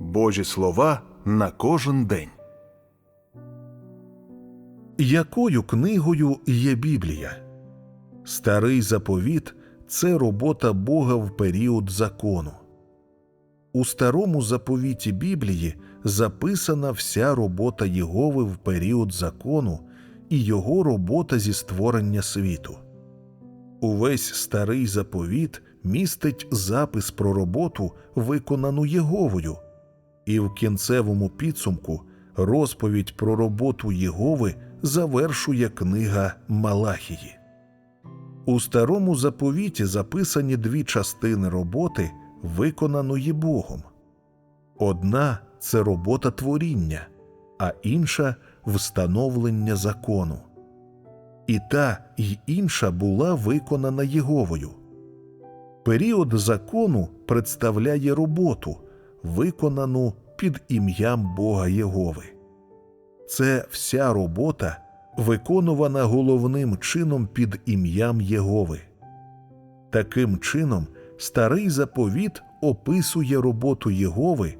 Божі слова на кожен день. Якою книгою є Біблія? Старий заповіт це робота Бога в період закону. У старому заповіті Біблії записана вся робота Єгови в період закону і його робота зі створення світу. Увесь старий заповіт містить запис про роботу, виконану Єговою, і в кінцевому підсумку розповідь про роботу Єгови завершує книга Малахії. У старому заповіті записані дві частини роботи, виконаної Богом. Одна це робота творіння, а інша встановлення закону. І та, й інша була виконана Єговою. Період закону представляє роботу, виконану під ім'ям Бога Єгови. Це вся робота, виконувана головним чином під ім'ям Єгови. Таким чином, старий заповіт описує роботу Єгови,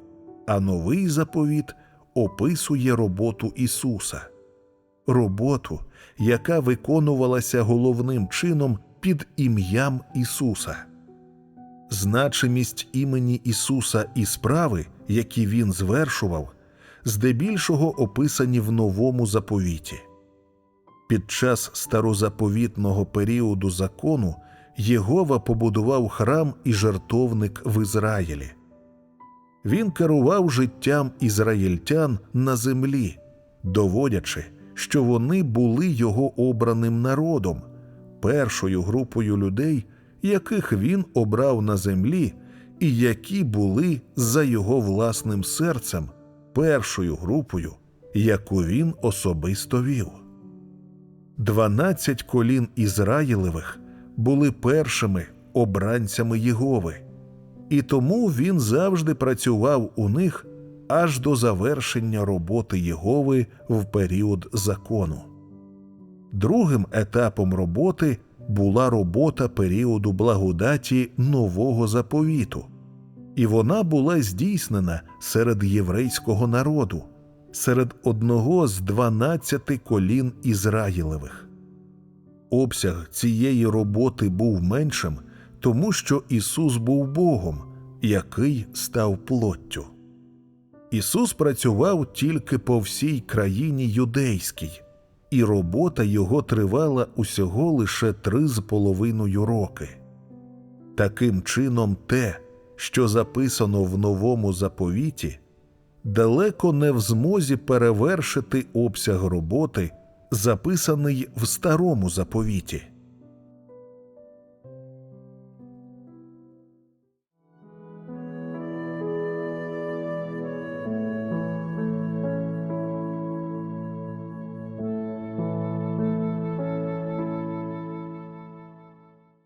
а новий заповіт описує роботу Ісуса, роботу, яка виконувалася головним чином під ім'ям Ісуса. Значимість імені Ісуса і справи, які Він звершував, здебільшого описані в новому заповіті. Під час старозаповітного періоду закону Єгова побудував храм і жертовник в Ізраїлі. Він керував життям ізраїльтян на землі, доводячи, що вони були його обраним народом, першою групою людей, яких він обрав на землі, і які були за його власним серцем першою групою, яку він особисто вів. Дванадцять колін Ізраїлевих були першими обранцями Єгови, і тому він завжди працював у них аж до завершення роботи Єгови в період закону. Другим етапом роботи була робота періоду благодаті нового заповіту, і вона була здійснена серед єврейського народу, серед одного з дванадцяти колін Ізраїлевих. Обсяг цієї роботи був меншим, тому що Ісус був Богом, який став плоттю. Ісус працював тільки по всій країні юдейській, і робота його тривала усього лише три з половиною роки. Таким чином, те, що записано в новому заповіті, далеко не в змозі перевершити обсяг роботи, записаний в старому заповіті.